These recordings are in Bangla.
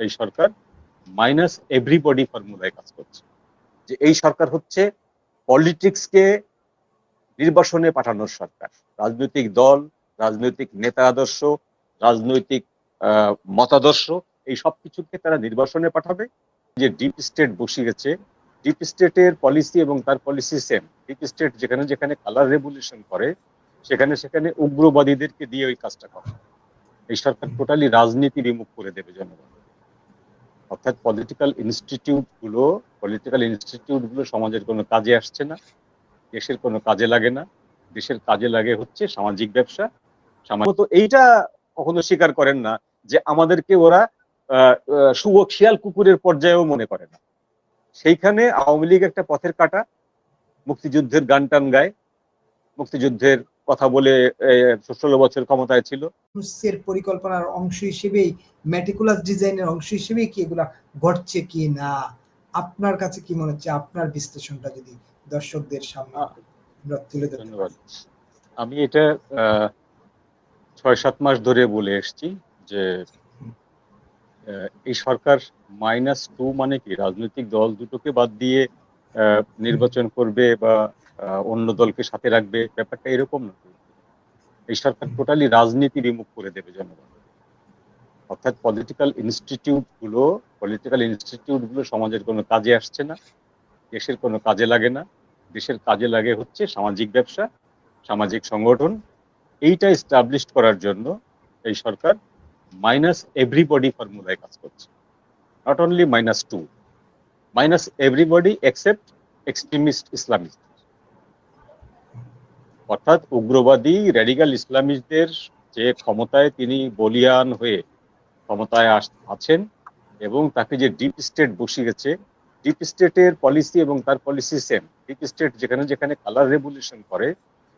এই সরকার মাইনাস এভরিবডি ফর্মুলায় কাজ করছে। যে এই সরকার হচ্ছে পলিটিক্সকে নির্বাসনে পাঠানোর সরকার। রাজনৈতিক দল, রাজনৈতিক নেতা আদর্শ, রাজনৈতিক মতাদর্শ, এই সব কিছুকে তারা নির্বাসনে পাঠাবে। যে ডিপ স্টেট বসে গেছে ডিপ স্টেটের পলিসি এবং তার পলিসি সেম ডিপ স্টেট যেখানে যেখানে কালার রেভলিউশন করে, সেখানে সেখানে উগ্রবাদীদেরকে দিয়ে ওই কাজটা করে। এই সরকার টোটালি রাজনীতি বিমুখ করে দেবে জনগণ। অর্থাৎ পলিটিক্যাল ইনস্টিটিউটগুলো পলিটিক্যাল ইনস্টিটিউটগুলো সমাজের কোনো কাজে আসছে না, দেশের কোনো কাজে লাগে না, দেশের কাজে লাগে হচ্ছে সামাজিক ব্যবসা তো এইটা কখনো স্বীকার করেন না যে আমাদেরকে ওরা শিয়াল কুকুরের পর্যায়েও মনে করে না। সেইখানে আওয়ামী লীগ একটা পথের কাটা, মুক্তিযুদ্ধের গান টান গায়, মুক্তিযুদ্ধের কথা বলে ষোলো বছর ক্ষমতায় ছিল। ইউনুসের পরিকল্পনার অংশ হিসেবেই মেটিকুলাস ডিজাইনের অংশ হিসেবেই কি এগুলা ঘটছে কি না? আপনার কাছে কি মনে হচ্ছে? আপনার বিশ্লেষণটা যদি দর্শকদের সামনে তুলে ধন্যবাদ। আমি এটা ছয় সাত মাস ধরে বলে এসেছি যে এই সরকার মাইনাস টু মানে কি? রাজনৈতিক দল দুটোকে বাদ দিয়ে আহ, নির্বাচন করবে বা অন্য দলকে সাথে রাখবে। ব্যাপারটা এরকম না। এই সরকার টোটালি রাজনীতি বিমুখ করে দেবে জনগণ। অর্থাৎ পলিটিক্যাল ইনস্টিটিউটগুলো পলিটিক্যাল ইনস্টিটিউটগুলো সমাজের কোনো কাজে আসছে না, দেশের কোনো কাজে লাগে না। দেশের কাজে লাগে হচ্ছে সামাজিক ব্যবসা, সামাজিক সংগঠন। এইটা এস্টাবলিশ করার জন্য এই সরকার মাইনাস এভরিবডি ফর্মুলায় কাজ করছে। Not only minus two minus everybody except extremist Islamist অর্থাৎ উগ্রবাদী র্যাডিক্যাল ইসলামিস্টদের যে ক্ষমতায় তিনি বলিয়ান হয়ে ক্ষমতায় আছেন এবং তাকে যে ডিপ স্টেট বসে গেছে ডিপ স্টেটের পলিসি এবং তার পলিসি সেম ডিপ স্টেট যেখানে যেখানে কালার রেভলিউশন করে,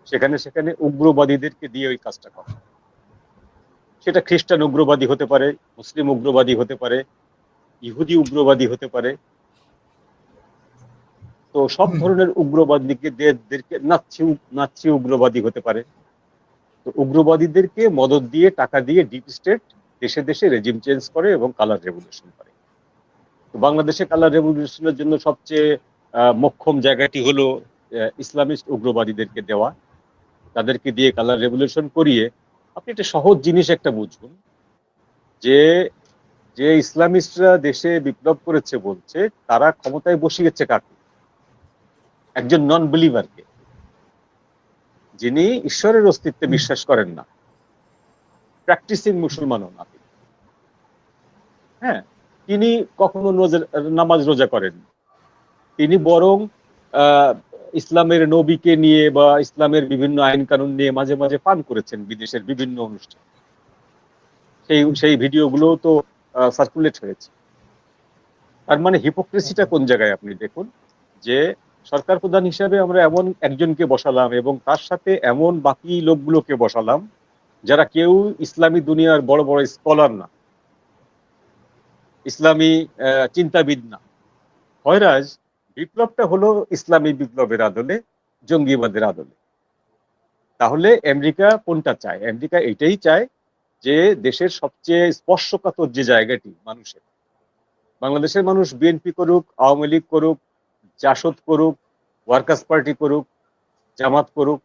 সেখানে সেখানে উগ্রবাদীদেরকে দিয়ে ওই কাজটা করে। সেটা খ্রিস্টান উগ্রবাদী হতে পারে, মুসলিম উগ্রবাদী হতে পারে, ইহুদি উগ্রবাদী হতে পারে তো সব। ধরনের উগ্রবাদীকে দেরকে নাচ্ছি নাচ্ছি উগ্রবাদী হতে পারে। তো উগ্রবাদীদেরকে মদত দিয়ে টাকা দিয়ে ডিপ স্টেট দেশে দেশে রেজিম চেঞ্জ করে এবং কালার রেভলিউশন করে। তো বাংলাদেশে কালার রেভলিউশনের জন্য সবচেয়ে আহ, মোক্ষম জায়গাটি হলো ইসলামিস্ট উগ্রবাদীদেরকে দেওয়া। তাদেরকে দিয়ে কালার রেভলিউশন করিয়ে আপনি একটা সহজ জিনিস একটা বুঝুন যে যে ইসলামিস্টরা দেশে বিপ্লব করেছে বলছে তারা ক্ষমতায় বসিয়েছে কাকে? একজন নন বিলিভারকে যিনি ঈশ্বরের অস্তিত্বে বিশ্বাস করেন না প্র্যাকটিসিং মুসলমানও না হ্যাঁ তিনি কখনো নামাজ রোজা করেন তিনি বরং ইসলামের নবীকে নিয়ে বা ইসলামের বিভিন্ন আইন কানুন নিয়ে মাঝে মাঝে পান করেছেন বিদেশের বিভিন্ন অনুষ্ঠান। সেই সেই ভিডিওগুলো তো সার্কুলেট হয়েছে। তার মানে হিপোক্রেসিটা কোন জায়গায় আপনি দেখুন যে সরকার প্রধান হিসাবে আমরা এমন একজনকে বসালাম এবং তার সাথে এমন বাকি লোকগুলোকে বসালাম যারা কেউ ইসলামী দুনিয়ার বড় বড় স্কলার না। ইসলামী চিন্তাবিদ না। হয়রাজ বিপ্লবটা হলো ইসলামী বিপ্লবের আদলে, জঙ্গিবাদের আদলে। তাহলে আমেরিকা কোনটা চায়? আমেরিকা এটাই চায় যে দেশের সবচেয়ে স্পর্শকাতর যে জায়গাটি মানুষের, বাংলাদেশের মানুষ বিএনপি করুক, আওয়ামী লীগ করুক জাসদ করুক, ওয়ার্কার্স পার্টি করুক, জামাত করুক,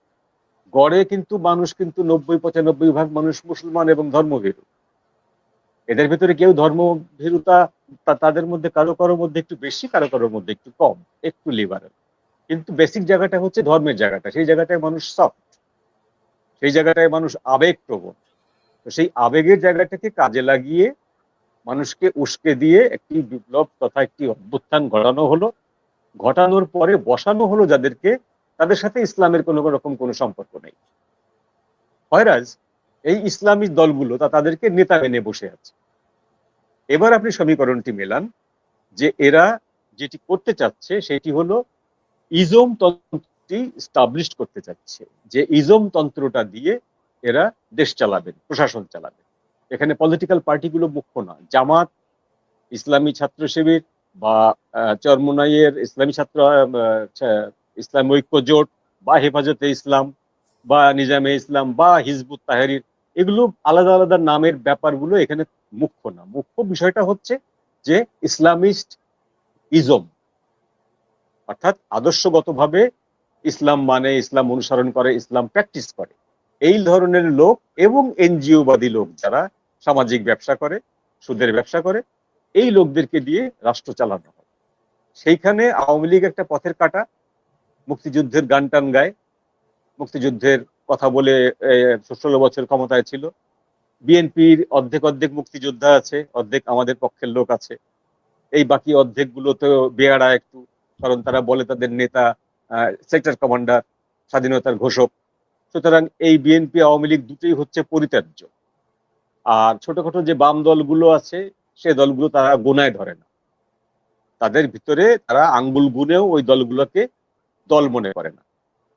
গড়ে কিন্তু মানুষ কিন্তু নব্বই, পঁচানব্বই ভাগ মানুষ মুসলমান এবং ধর্মভীরু। এদের ভিতরে কেউ ধর্মভীরুতা তাদের মধ্যে কারও কারোর মধ্যে একটু বেশি কারও কারোর মধ্যে একটু কম, একটু লিবারেল কিন্তু বেসিক জায়গাটা হচ্ছে ধর্মের জায়গাটা, সেই জায়গাটায় মানুষ সফট সেই জায়গাটায় মানুষ আবেগ প্রবণ তো সেই আবেগের জায়গাটাকে কাজে লাগিয়ে মানুষকে উস্কে দিয়ে একটি বিপ্লব তথা একটি অভ্যুত্থান ঘটানো হলো। ঘটানোর পরে বসানো হলো যাদেরকে, তাদের সাথে ইসলামের কোনো রকম কোনো সম্পর্ক নেই। হয়রাজ এই ইসলামিক দলগুলো তা তাদেরকে নেতা মেনে বসে আছে। এবার আপনি সমীকরণটি মেলান যে এরা যেটি করতে চাচ্ছে সেটি হলো ইজম তন্ত্রটি স্টাবলিশ করতে চাচ্ছে, যে ইজম তন্ত্রটা দিয়ে এরা দেশ চালাবেন, প্রশাসন চালাবেন। এখানে পলিটিক্যাল পার্টিগুলো মুখ্য না, জামাত, ইসলামী ছাত্র শিবির বা চরমোনাইয়ের ইসলামী ছাত্র ইসলাম ঐক্য জোট বা হেফাজতে ইসলাম বা নিজামে ইসলাম বা হিজবুত তাহারির এগুলো আলাদা আলাদা নামের ব্যাপারগুলো এখানে মুখ্য না। মুখ্য বিষয়টা হচ্ছে যে ইসলামিস্ট ইজম, অর্থাৎ আদর্শগতভাবে ইসলাম মানে ইসলাম অনুসরণ করে, ইসলাম প্র্যাকটিস করে। এই ধরনের লোক এবং এনজিওবাদী লোক যারা সামাজিক ব্যবসা করে, সুদের ব্যবসা করে এই লোকদেরকে দিয়ে রাষ্ট্র চালানো হয়। সেইখানে আওয়ামী লীগ একটা পথের কাটা। মুক্তিযুদ্ধের গান টান গায়। মুক্তিযুদ্ধের কথা বলে ষোলো বছর ক্ষমতায় ছিল। বিএনপির অর্ধেক অর্ধেক মুক্তিযোদ্ধা আছে, অর্ধেক আমাদের পক্ষের লোক আছে। এই বাকি অর্ধেকগুলো তো বেয়ারা একটু, কারণ তারা বলে তাদের নেতা সেক্টর কমান্ডার, স্বাধীনতার ঘোষক। সুতরাং এই বিএনপি আওয়ামী লীগ দুটোই হচ্ছে পরিত্যাজ্য। আর ছোটখাটো যে বাম দলগুলো আছে সে দলগুলো তারা গোনায় ধরে না। তাদের ভিতরে তারা আঙ্গুল গুনেও ওই দলগুলোকে দল মনে করে না।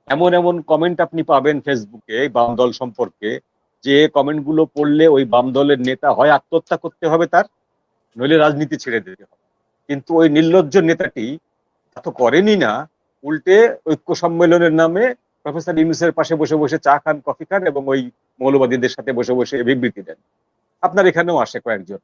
এমন এমন কমেন্ট আপনি পাবেন ফেসবুকে বাম দল সম্পর্কে, যে কমেন্টগুলো পড়লে ওই বাম দলের নেতা হয়, আত্মহত্যা করতে হবে তার, নইলে রাজনীতি ছেড়ে দিতে হবে। কিন্তু ওই নির্লজ্জ নেতাটি তা তো করেনি না, উল্টে ঐক্য সম্মেলনের নামে প্রফেসর ইউনুসের পাশে বসে বসে চা খান, কফি খান এবং ওই মৌলবাদীদের সাথে বসে বসে বিবৃতি দেন। আপনার এখানেও আসে কয়েকজন।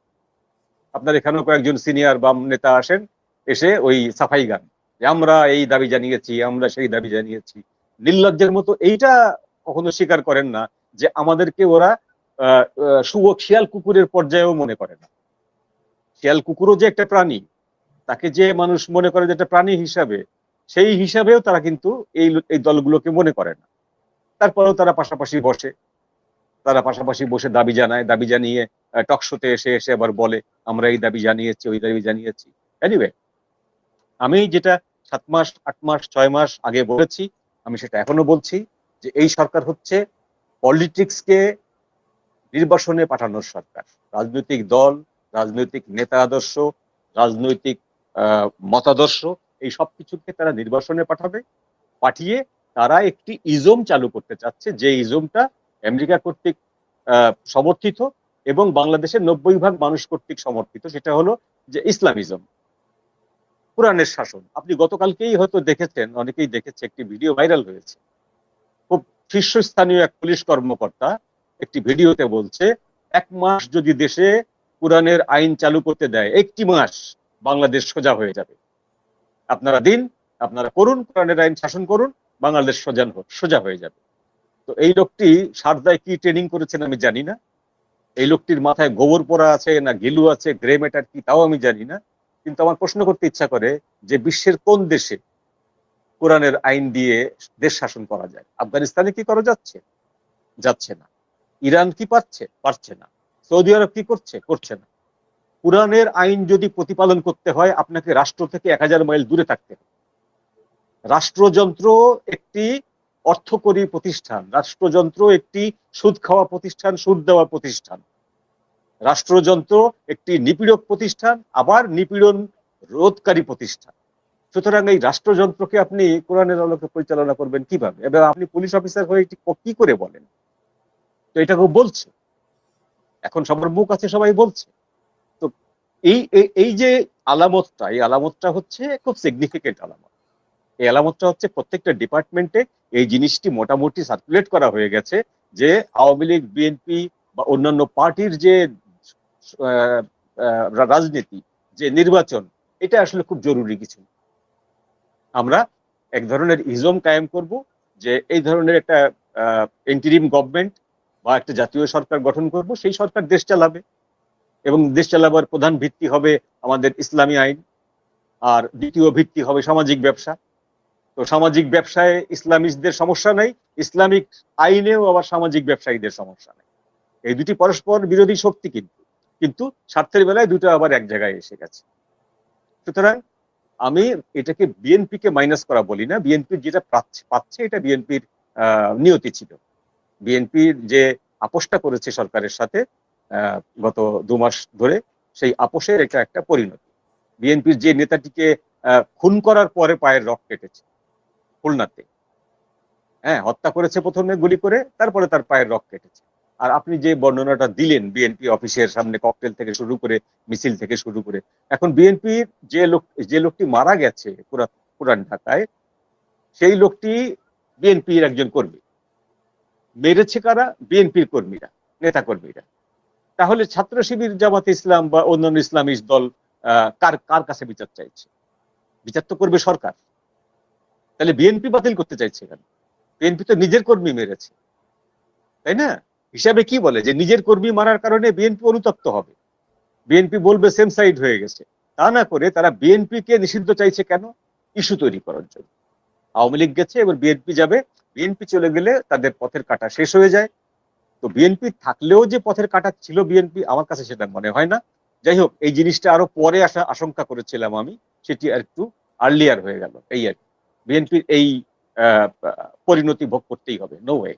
আপনার এখানেও কয়েকজন সিনিয়র বাম নেতা আসেন, এসে ওই সাফাই গান। আমরা এই দাবি জানিয়েছি, আমরা সেই দাবি জানিয়েছি। নির্লজ্জের মতো এইটা কখনো স্বীকার করেন না যে আমাদেরকে ওরা শুভ শিয়াল কুকুরের পর্যায়েও মনে করে না। শিয়াল কুকুরও যে একটা প্রাণী, তাকে যে মানুষ মনে করে যে একটা প্রাণী হিসাবে, সেই হিসাবেও তারা কিন্তু এই এই দলগুলোকে মনে করে না। তারপরেও তারা পাশাপাশি বসে। তারা পাশাপাশি বসে দাবি জানায়, দাবি জানিয়ে টকশোতে এসে এসে আবার বলে, আমরা এই দাবি জানিয়েছি, ওই দাবি জানিয়েছি। এনিওয়ে আমি যেটা সাত মাস, আট মাস, ছয় মাস আগে বলেছি, আমি সেটা এখনও বলছি যে এই সরকার হচ্ছে পলিটিক্সকে নির্বাসনে পাঠানোর সরকার। রাজনৈতিক দল, রাজনৈতিক নেতা আদর্শ, রাজনৈতিক মতাদর্শ, এই সব কিছুকে তারা নির্বাসনে পাঠাবে, পাঠিয়ে তারা একটি ইজম চালু করতে চাচ্ছে, যে ইজমটা আমেরিকা কর্তৃক সমর্থিত। এবং বাংলাদেশের নব্বই ভাগ মানুষ কর্তৃক সমর্থিত, সেটা হলো যে ইসলামিজম। কোরআনের শাসন। আপনি গতকালকেই হয়তো দেখেছেন, অনেকেই দেখেছে, একটি ভিডিও ভাইরাল হয়েছে। খুব শীর্ষস্থানীয় এক পুলিশ কর্মকর্তা একটি ভিডিওতে বলছে, এক মাস যদি দেশে কোরআনের আইন চালু করতে দেয়, একটি মাস বাংলাদেশ সোজা হয়ে যাবে। আপনারা দিন, আপনারা করুন, কোরআনের আইন শাসন করুন, বাংলাদেশ সোজা সোজা হয়ে যাবে। তো এই লোকটি সারদায় কি ট্রেনিং করেছেন আমি জানি না। এই লোকটির মাথায় গোবর পড়া আছে না গেলু আছে, গ্রে ম্যাটার কি তাও আমি জানি না। কিন্তু আমার প্রশ্ন করতে ইচ্ছা করে যে বিশ্বের কোন দেশে কোরআনের আইন দিয়ে দেশ শাসন করা যায়? আফগানিস্তানে কি করা যাচ্ছে? যাচ্ছে না। ইরান কি পাচ্ছে পারছে না। সৌদি আরব কি করছে? করছে না। কোরআনের আইন যদি প্রতিপালন করতে হয়, আপনাকে রাষ্ট্র থেকে এক হাজার মাইল দূরে থাকতে হবে। রাষ্ট্রযন্ত্র একটি অর্থকরী প্রতিষ্ঠান। রাষ্ট্রযন্ত্র একটি সুদ খাওয়া প্রতিষ্ঠান, সুদ দেওয়া প্রতিষ্ঠান। রাষ্ট্রযন্ত্র একটি নিপীড়ক প্রতিষ্ঠান, আবার নিপীড়ন রোধকারী প্রতিষ্ঠান। সুতরাং এই রাষ্ট্রযন্ত্রকে আপনি কোরআনের আলোকে পরিচালনা করবেন কীভাবে? এবার আপনি পুলিশ অফিসার হয়ে কি করে বলেন? তো এটা কেউ বলছে। এখন সবার মুখ আছে, সবাই বলছে। তো এই এই যে আলামতটা, এই আলামতটা হচ্ছে খুব সিগনিফিকেন্ট আলামত। এই আলামতটা হচ্ছে প্রত্যেকটা ডিপার্টমেন্টে এই জিনিসটি মোটামুটি সার্কুলেট করা হয়ে গেছে যে আওয়ামী লীগ, বিএনপি বা অন্যান্য পার্টির যে রাজনীতি, যে নির্বাচন, এটা আসলে খুব জরুরি কিছু আমরা এক ধরনের ইজম কায়েম করব যে এই ধরনের একটা ইন্টারিম গভর্নমেন্ট বা একটা জাতীয় সরকার গঠন করব, সেই সরকার দেশ চালাবে এবং দেশ চালাবার প্রধান ভিত্তি হবে আমাদের ইসলামী আইন, আর দ্বিতীয় ভিত্তি হবে সামাজিক ব্যবসা। তো সামাজিক ব্যবসায় ইসলামিস্টদের সমস্যা নেই, ইসলামিক আইনেও আবার সামাজিক ব্যবসায়ীদের সমস্যা নেই। এই দুটি পরস্পর বিরোধী শক্তি কিন্তু কিন্তু স্বার্থের বেলায় দুটো আবার এক জায়গায় এসে গেছে। সুতরাং আমি এটাকে বিএনপিকে মাইনাস করা বলি না, বিএনপির যেটা পাচ্ছে এটা বিএনপির নিয়তি ছিল। বিএনপির যে আপোষটা করেছে সরকারের সাথে গত দু মাস ধরে, সেই আপোষের এটা একটা পরিণতি। বিএনপির যে নেতাটিকে খুন করার পরে পায়ের রক কেটেছে খুলনাতে। হ্যাঁ হত্যা করেছে প্রথমে গুলি করে, তারপরে তার পায়ের রক কেটেছে। আর আপনি যে বর্ণনাটা দিলেন, বিএনপি অফিসের সামনে ককটেল থেকে শুরু করে, মিছিল থেকে শুরু করে, এখন বিএনপির যে লোক, যে লোকটি মারা গেছে পুরান ঢাকায়, সেই লোকটি বিএনপির একজন কর্মী। মেরেছে কারা? বিএনপির কর্মীরা, নেতাকর্মীরা। তাহলে ছাত্র শিবির জামাত ইসলাম বা অন্যান্য ইসলামিক দল কার কার কাছে বিচার চাইছে? বিচার তো করবে সরকার। তাহলে বিএনপি বাতিল করতে চাইছে কেন? বিএনপি তো নিজের কর্মী মেরেছে। তাই না? হিসাবে কি বলে? যে নিজের কর্মী মারার কারণে বিএনপি অনুতপ্ত হবে। বিএনপি বলবে সেম সাইড হয়ে গেছে। তা না করে তারা বিএনপি কে নিষিদ্ধ চাইছে কেন? ইস্যু তৈরি করার জন্য। আওয়ামী লীগ গেছে, এবার বিএনপি যাবে। বিএনপি চলে গেলে তাদের পথের কাটা শেষ হয়ে যায়। তো বিএনপি থাকলেও যে পথের কাটা ছিল বিএনপি, আমার কাছে সেটা মনে হয় না। যাই হোক, এই জিনিসটা আরও পরে আসা আশঙ্কা করেছিলাম আমি। সেটি আর একটু আর্লিয়ার হয়ে গেল। এই আর বিএনপির এই পরিণতি ভোগ করতেই হবে। No way